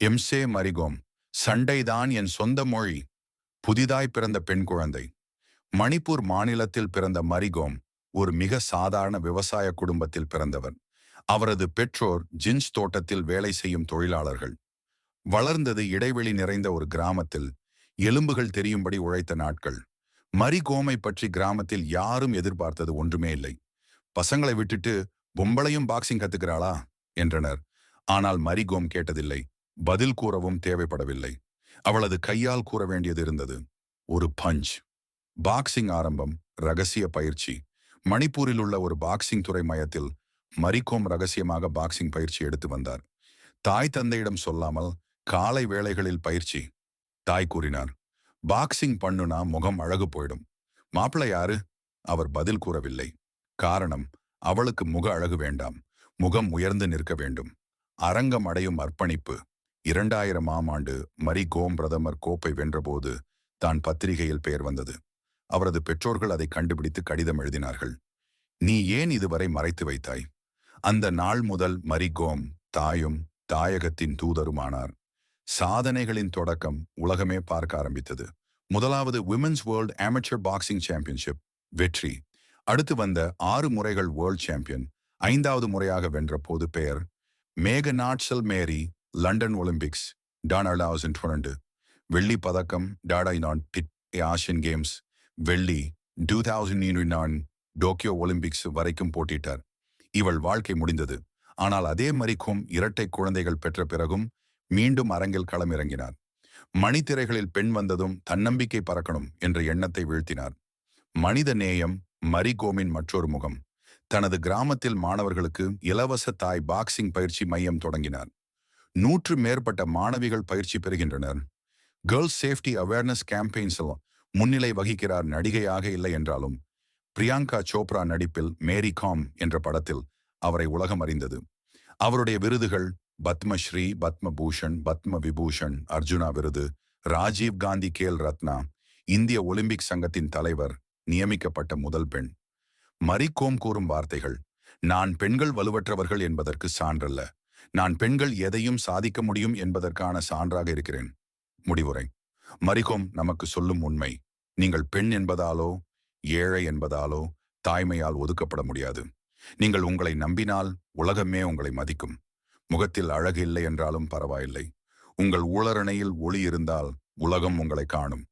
எம்சே மரிகோம் சண்டைதான் என் சொந்த மொழி. புதிதாய் பிறந்த பெண் குழந்தை. மணிப்பூர் மாநிலத்தில் பிறந்த மரிகோம் ஒரு மிக சாதாரண விவசாய குடும்பத்தில் பிறந்தவர். அவரது பெற்றோர் ஜின்ஸ் தோட்டத்தில் வேலை செய்யும் தொழிலாளர்கள். வளர்ந்தது இடைவெளி நிறைந்த ஒரு கிராமத்தில் எலும்புகள் தெரியும்படி உழைத்த நாட்கள். மரிகோமை பற்றி கிராமத்தில் யாரும் எதிர்பார்த்தது ஒன்றுமே இல்லை. பசங்களை விட்டுட்டு பொம்பளையும் பாக்ஸிங் கத்துக்கிறாளா? என்றனர். ஆனால் மரிகோம் கேட்டதில்லை. பதில் கூறவும் தேவைப்படவில்லை. அவளது கையால் கூற வேண்டியது இருந்தது ஒரு பஞ்ச். பாக்ஸிங் ஆரம்பம் ரகசிய பயிற்சி. மணிப்பூரில் உள்ள ஒரு பாக்ஸிங் துறை மையத்தில் மரிகோம் ரகசியமாக பாக்ஸிங் பயிற்சி எடுத்து வந்தார். தாய் தந்தையிடம் சொல்லாமல் காலை வேளைகளில் பயிற்சி. தாய் கூறினார் பாக்ஸிங் பண்ணுனா முகம் அழகு போயிடும். மாப்பிள்ளை யாரு? அவர் பதில் கூறவில்லை. காரணம் அவளுக்கு முக அழகு வேண்டாம். முகம் உயர்ந்து நிற்க வேண்டும். அரங்கம் அடையும் அர்ப்பணிப்பு. இரண்டாயிரம் ஆம் ஆண்டு மரி கோம் பிரதமர் கோப்பை வென்றபோது தான் பத்திரிகையில் பெயர் வந்தது. அவரது பெற்றோர்கள் அதை கண்டுபிடித்து கடிதம் எழுதினார்கள். நீ ஏன் இதுவரை மறைத்து வைத்தாய்? அந்த நாள் முதல் மரி கோம் தாயும் தாயகத்தின் தூதருமானார். சாதனைகளின் தொடக்கம் உலகமே பார்க்க ஆரம்பித்தது. முதலாவது women's world amateur boxing championship வெற்றி. அடுத்து வந்த ஆறு முறைகள் வேர்ல்ட் சாம்பியன் ஐந்தாவது முறையாக வென்ற போது பெயர் மேக நாட்சல் மேரி லண்டன் ஒலிம்பிக்ஸ் டான் டொரண்டு வெள்ளி பதக்கம் டாடாய் நான் ஆசியன் கேம்ஸ் வெள்ளி டூ தௌசண்ட் நான் டோக்கியோ ஒலிம்பிக்ஸ் வரைக்கும் போட்டிட்டார் இவள் வாழ்க்கை முடிந்தது. ஆனால் அதே மறிக்கும் இரட்டை குழந்தைகள் பெற்ற பிறகும் மீண்டும் அரங்கில் களமிறங்கினார். மணித்திரைகளில் பெண் வந்ததும் தன்னம்பிக்கை பறக்கணும் என்ற எண்ணத்தை வீழ்த்தினார். மனித நேயம் மரிகோமின் மற்றொரு முகம். தனது கிராமத்தில் மாணவர்களுக்கு இலவச தாய் பாக்ஸிங் பயிற்சி மையம் தொடங்கினார். நூற்று மேற்பட்ட மாணவிகள் பயிற்சி பெறுகின்றனர். கேர்ள்ஸ் சேஃப்டி அவேர்னஸ் கேம்பெயின்ஸில் முன்னிலை வகிக்கிறார் நடிகையாக இல்லை என்றாலும் பிரியங்கா சோப்ரா நடிப்பில் மேரி காம் என்ற படத்தில் அவரை உலகம் அறிந்தது. அவருடைய விருதுகள் பத்மஸ்ரீ பத்மபூஷன் பத்ம விபூஷன் அர்ஜுனா விருது ராஜீவ் காந்தி கேல் ரத்னா இந்திய ஒலிம்பிக் சங்கத்தின் தலைவர் நியமிக்கப்பட்ட முதல் பெண். மரிக்கோம் கூறும் வார்த்தைகள் நான் பெண்கள் வலுவற்றவர்கள் என்பதற்கு சான்றல்ல. நான் பெண்கள் எதையும் சாதிக்க முடியும் என்பதற்கான சான்றாக இருக்கிறேன். முடிவுரை. மரிகோம் நமக்கு சொல்லும் உண்மை. நீங்கள் பெண் என்பதாலோ ஏழை என்பதாலோ தாய்மையால் ஒதுக்கப்பட முடியாது. நீங்கள் உங்களை நம்பினால் உலகமே உங்களை மதிக்கும். முகத்தில் அழகு இல்லை என்றாலும் பரவாயில்லை. உங்கள் உளரணையில் ஒளி இருந்தால் உலகம் உங்களை காணும்.